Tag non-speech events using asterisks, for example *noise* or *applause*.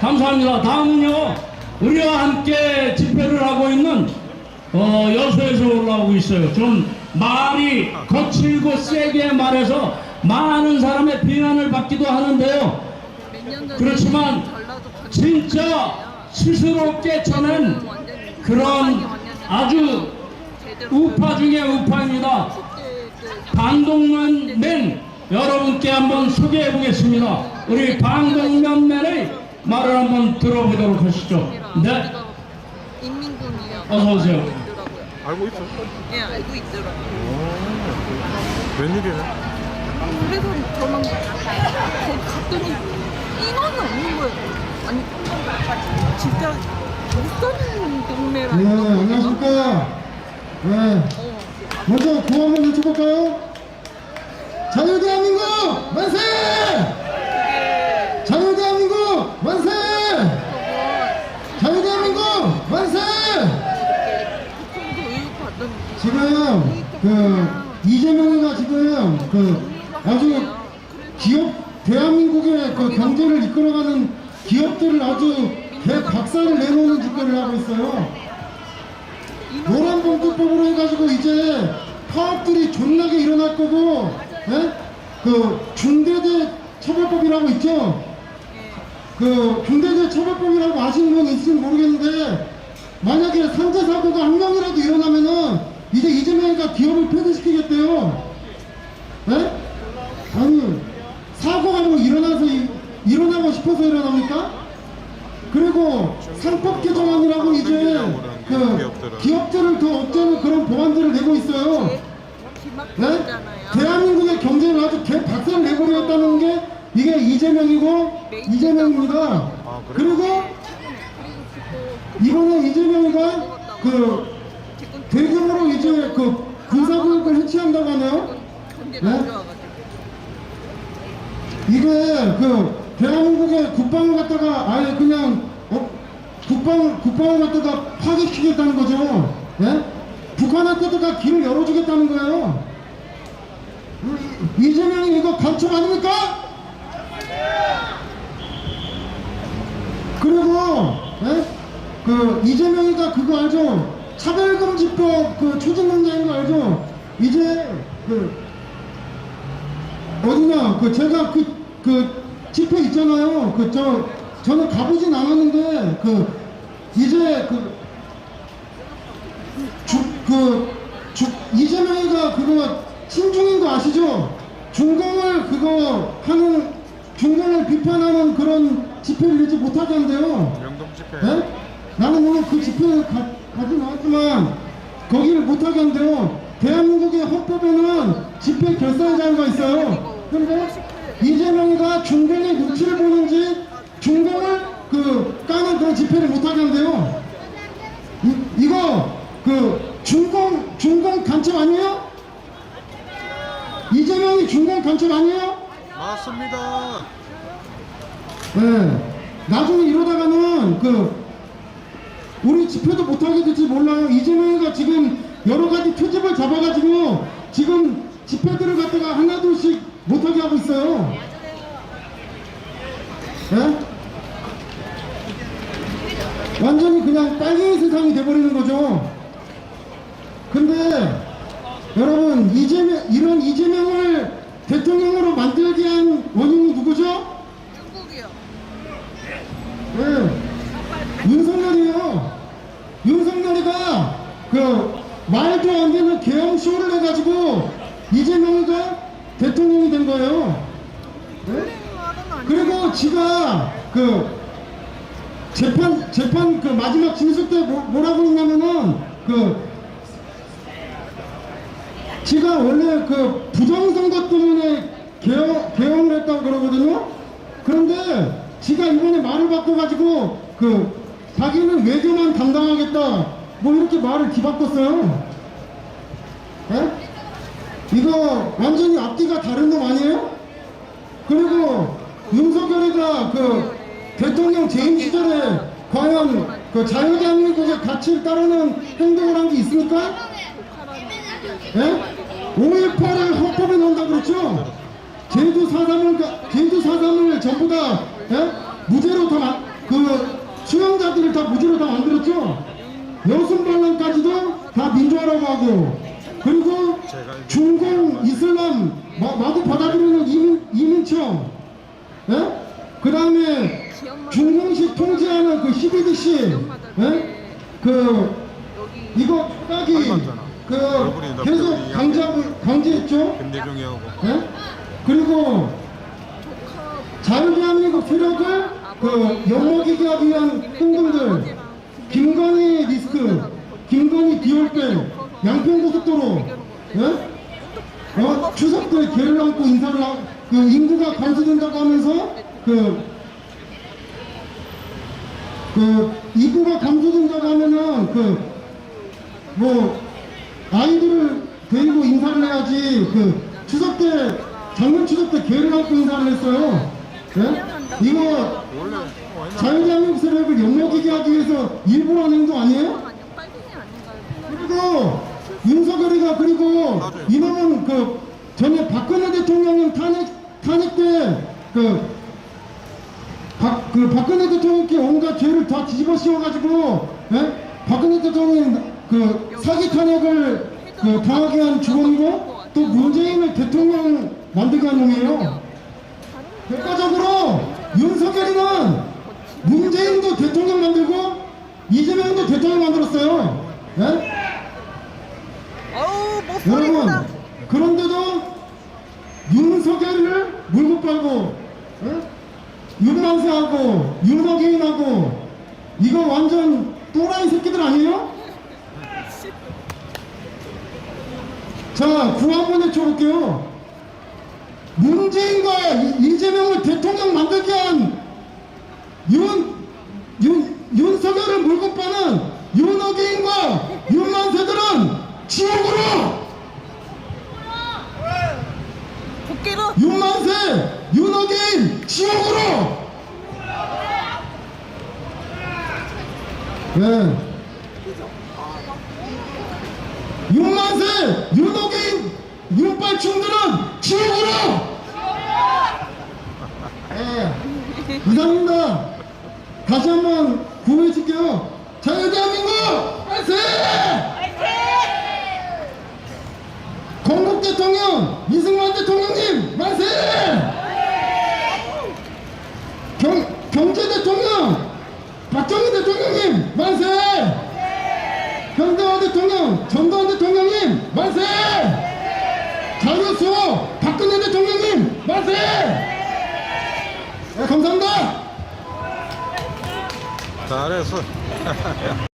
감사합니다. 다음은요, 우리와 함께 집회를 하고 있는 어, 여수에서 올라오고 있어요. 좀 말이 거칠고 세게 말해서 많은 사람의 비난을 받기도 하는데요. 그렇지만 진짜 스스롭게 쳐낸 그런 아주 우파 중에 우파입니다. 방동면맨 여러분께 한번 소개해 보겠습니다. 우리 방동면맨의 말을 한번 들어보도록 하시죠. 네, 인민군이요. 어서 오세요. 알고 있어? 예, 알고 있더라고요. 웬일이네? 그래서 저는 거기 갔더니 인원이 없는 거예요. 아니, 진짜 못 사는 동네라. 네, 안녕하십니까. 네. 어, 먼저 구호 한번 외쳐볼까요? 자유대한민국 만세! 자유대한민국 만세! 자유대한민국 만세! 보통도 교육받던 지금 그 이재명이가 지금 그 아주 기업 대한민국의 그 경제를 이끌어가는 기업들을 아주 대박살을 내놓는 짓거리를 하고 있어요. 노란 봉투법으로 해가지고 이제 파업들이 존나게 일어날 거고, 예? 그 중대재 처벌법이라고 있죠. 그 중대재 처벌법이라고 아시는 분 있을지 모르겠는데 만약에 산재 사고가 한 명이라도 일어나면은 이제 이재명이가 기업을 폐쇄시키겠대요. 예? 아니 사고가 뭐 일어나서 이- 일어나고 싶어서 일어납니까? 그리고 상법 개정안이라고 이제 그 기업들을 더 억제하는 그런 법안들을 내고 있어요. 네? 대한민국의 경제를 아주 개 박살 내버리겠다는 게 이게 이재명이고 이재명입니다. 아? 그리고 이번에 이재명이가 그 대규모로 이제 그 군사교육을 해체한다고 하네요. 좋아가지고. 이게 그 대한민국의 국방을 갖다가 아예 그냥 어, 국방 국방을 갖다가 파괴시키겠다는 거죠. 예? 북한한테다가 길을 열어주겠다는 거예요. 이- 이재명이 이거 간첩 아닙니까? 그리고 예? 그 이재명이가 그거 알죠? 차별금지법 그 추진론자인 거 알죠? 이제 그 어디냐 그 제가 그 그 집회 있잖아요 그 저 저는 가보진 않았는데 그 이제 그 주그 이재명이가 그거 친중인 거 아시죠? 중공을 그거 하는 중공을 비판하는 그런 집회를 이제 못하게 한대요. 명동 집회. 예? 나는 물론 그 집회를 가, 가진 않았지만 거기를 못하게 한대요. 대한민국의 헌법에는 집회 결사자가 있어요. 그런데 이재명이가 중공의 눈치를 보는지 중공을 그 까는 그런 집회를 못하게 한대요. 이, 이거 그 중공 중공 간첩 아니에요? 이재명이 중공 간첩 아니에요? 맞습니다. 네. 나중에 이러다가는 그 우리 집회도 못하게 될지 몰라요. 이재명이가 지금 여러 가지 트집을 잡아가지고 지금 집회들을 갖다가 하나둘씩 못하게 하고 있어요. 네? 완전히 그냥 빨갱이 세상이 돼버리는 거죠. 근데 여러분 이재명 이런 이재명을 대통령으로 만들게 한 원인이 누구죠? 중국이요. 네. 윤석열이요. 그 말도 안 되는 개엄 쇼를 해가지고 이재명이가 대통령이 된 거예요. 네? 그리고 지가 그 재판 재판 그 마지막 진술 때 뭐, 뭐라고 했냐면은 그 지가 원래 그 부정선거 때문에 개헌, 개헌을 했다고 그러거든요. 그런데 지가 이번에 말을 바꿔가지고 그 자기는 외교만 담당하겠다 뭐 이렇게 말을 뒤바꿨어요. 예? 이거 완전히 앞뒤가 다른 놈 아니에요? 그리고 윤석열이가 그 대통령 재임 시절에 과연 그 자유대한민국의 가치를 따르는 행동을 한 게 있습니까? 예? 5.18을 헌법에 넣는다 그랬죠? 제주 4.3을, 제주 4.3을 전부 다, 예? 무죄로 다 마- 그 수영자들을 다 무지로 다 만들었죠. 여순반란까지도 다 민주화라고 하고 그리고 중공 이슬람 마, 마구 받아들이는 이민, 이민청 예? 그 다음에 중공식 통제하는 그 CBDC 예? 그 이거 딱이. 그 계속 강제 강제했죠. 예? 그리고 자유대한민국 세력을 그 영목이기 하기 위한 행동들 김건희 리스크 김건희 비올백 양평고속도로 예? 어? 추석 때 개를 안고 인사를 하고 그 인구가 감소된다고 하면서 그, 그 인구가 감소된다고 하면은 그 뭐 아이들을 데리고 인사를 해야지 그 추석 때 작년 추석 때 개를 안고 인사를 했어요. 예? 이거 세력을 욕먹이게 하기 위해서 일부러 한 행동 아니에요? 그리고 윤석열이가 그리고. 이놈은 그 전에 박근혜 대통령은 탄핵 탄핵 때그 박, 그 박근혜 대통령께 온갖 죄를 다 뒤집어 씌워가지고 예? 박근혜 대통령이 그 사기 탄핵을 그 당하게 한 주범이고 또 문재인을 대통령 만들게 한 놈이에요. 결과적으로 윤석열이는 문재인도 대통령 만들고 이재명도 대통령 만들었어요. 예? 어우 뭐 여러분 그런데도 윤석열을 물고 빨고 예? 윤만세하고 윤석인하고 이거 완전 또라이 새끼들 아니에요? 자 구한 번 외쳐볼게요 문재인과 이- 이재명을 대통령 만들게 한 윤, 윤, 윤석열을 물고 빠는 윤어게인과 윤만세들은 지옥으로 도끼로 윤만세, 윤어게인 지옥으로 네. 윤만세, 윤어게인, 윤빨충들은 지옥으로 네. 이상입니다. 다시 한번 구호해줄게요. 자유대한민국 만세! 건국 대통령 이승만 대통령님 만세! 경, 경제 대통령 박정희 대통령님 만세! 현대화 대통령 전두환 대통령님 만세! 자유수호 박근혜 대통령님 만세! 네, 감사합니다. 잘했어 *laughs*